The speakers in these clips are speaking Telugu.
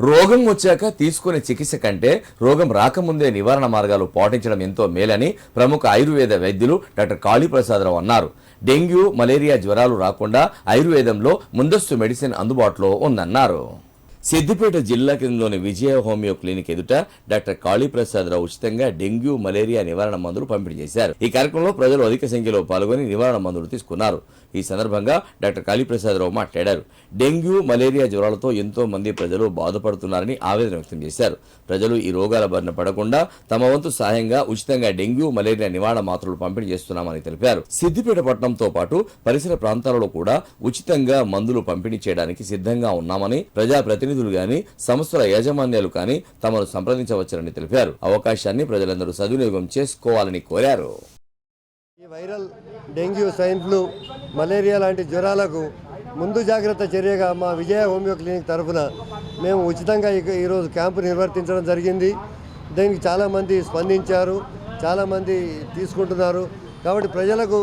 రోగం వచ్చాక తీసుకునే చికిత్స కంటే రోగం రాకముందే నివారణ మార్గాలు పాటించడం ఎంతో మేలని ప్రముఖ ఆయుర్వేద వైద్యులు డాక్టర్ కాళీప్రసాదరావు అన్నారు. డెంగ్యూ మలేరియా జ్వరాలు రాకుండా ఆయుర్వేదంలో ముందస్తు మెడిసిన్ అందుబాటులో ఉందన్నారు. సిద్దిపేట జిల్లా కేంద్రంలోని విజయ హోమియో క్లినిక్ ఎదుట డాక్టర్ కాళీప్రసాదరావు ఉచితంగా డెంగ్యూ మలేరియా నివారణ మందులు పంపిణీ చేశారు. ఈ కార్యక్రమంలో ప్రజలు అధిక సంఖ్యలో పాల్గొని నివారణ మందులు తీసుకున్నారు. ఈ సందర్భంగా డాక్టర్ కాళీప్రసాదరావు మాట్లాడారు. డెంగ్యూ మలేరియా జ్వరాలతో ఎంతో మంది ప్రజలు బాధపడుతున్నారని ఆవేదన వ్యక్తం చేశారు. ప్రజలు ఈ రోగాల బారిన పడకుండా తమ వంతు సహాయంగా ఉచితంగా డెంగ్యూ మలేరియా నివారణ మాత్రలు పంపిణీ చేస్తున్నామని తెలిపారు. సిద్దిపేట పట్టణంతో పాటు పరిసర ప్రాంతాలలో కూడా ఉచితంగా మందులు పంపిణీ చేయడానికి సిద్ధంగా ఉన్నామని ప్రజా ప్రతినిధులు గాని సంస్థల యాజమాన్యాలు కానీ తమను సంప్రదించవచ్చని తెలిపారు. అవకాశాన్ని ప్రజలందరూ సద్వినియోగం చేసుకోవాలని కోరారు. ఈ viral dengue swine flu malaria లాంటి జ్వరాలకు ముందు జాగ్రత్త చర్యగా మా విజయ హోమియో క్లినిక్ తరఫున మేము ఉచితంగా ఈరోజు క్యాంపు నిర్వర్తించడం జరిగింది. దీనికి చాలామంది స్పందించారు చాలామంది తీసుకుంటున్నారు. కాబట్టి ప్రజలకు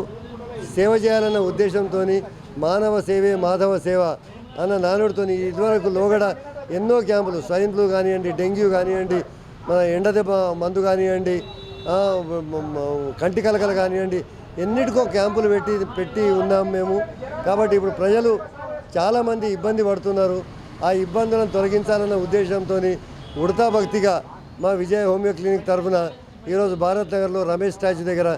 సేవ చేయాలన్న ఉద్దేశంతో మానవ సేవే మాధవ సేవ అన్న నానుడితో ఇదివరకు లోగడ ఎన్నో క్యాంపులు స్వైన్ ఫ్లూ కానివ్వండి డెంగ్యూ కానివ్వండి మన ఎండదెబ్బ మందు కానివ్వండి కంటి కలకలు కానివ్వండి ఎన్నిటికో క్యాంపులు పెట్టి పెట్టి ఉన్నాం మేము. కాబట్టి ఇప్పుడు ప్రజలు చాలామంది ఇబ్బంది పడుతున్నారు. ఆ ఇబ్బందులను తొలగించాలన్న ఉద్దేశంతో ఉడతా భక్తిగా మా విజయ హోమియో క్లినిక్ తరఫున ఈరోజు భారత్ నగర్లో రమేష్ స్టాచ్యూ దగ్గర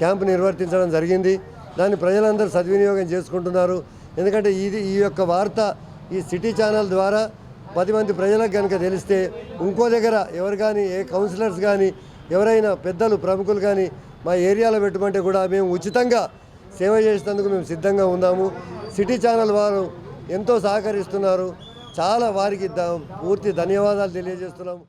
క్యాంపు నిర్వర్తించడం జరిగింది. దాన్ని ప్రజలందరూ సద్వినియోగం చేసుకుంటున్నారు. ఎందుకంటే ఇది ఈ యొక్క వార్త ఈ సిటీ ఛానల్ ద్వారా పది మంది ప్రజలకు కనుక తెలిస్తే ఇంకో దగ్గర ఎవరు కానీ ఏ కౌన్సిలర్స్ కానీ ఎవరైనా పెద్దలు ప్రముఖులు కానీ మా ఏరియాలో పెట్టమంటే కూడా మేము ఉచితంగా సేవ చేసినందుకు మేము సిద్ధంగా ఉన్నాము. సిటీ ఛానల్ వారు ఎంతో సహకరిస్తున్నారు. చాలా వారికి పూర్తి ధన్యవాదాలు తెలియజేస్తున్నాము.